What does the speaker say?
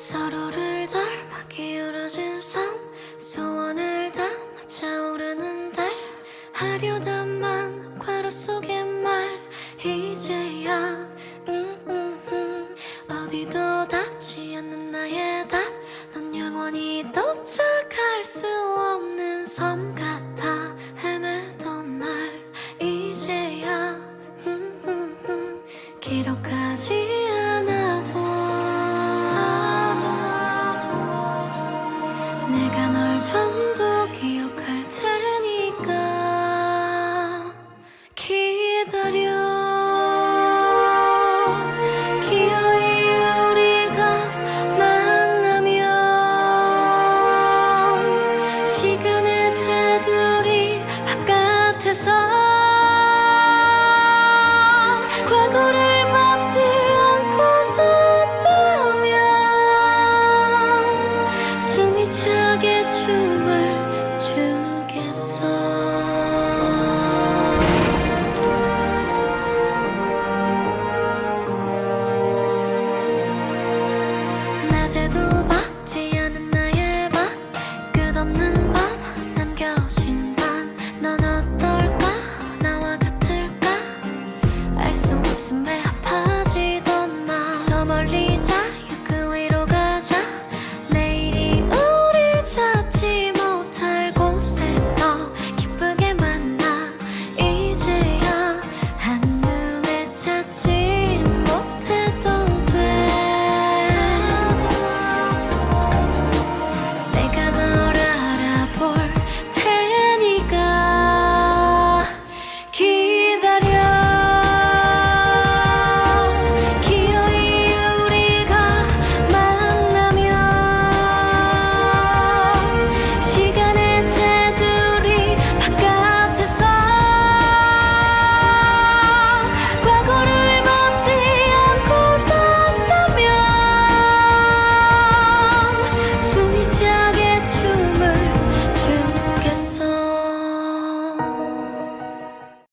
서로를 닮아 기울어진 삶. 소원을 담아 차오르는 달. 하려다만 괄호 속의 말. 이제야 음, 음, 음. 어디도 닿지 않는 나의 닿넌 영원히 떠 穿 없는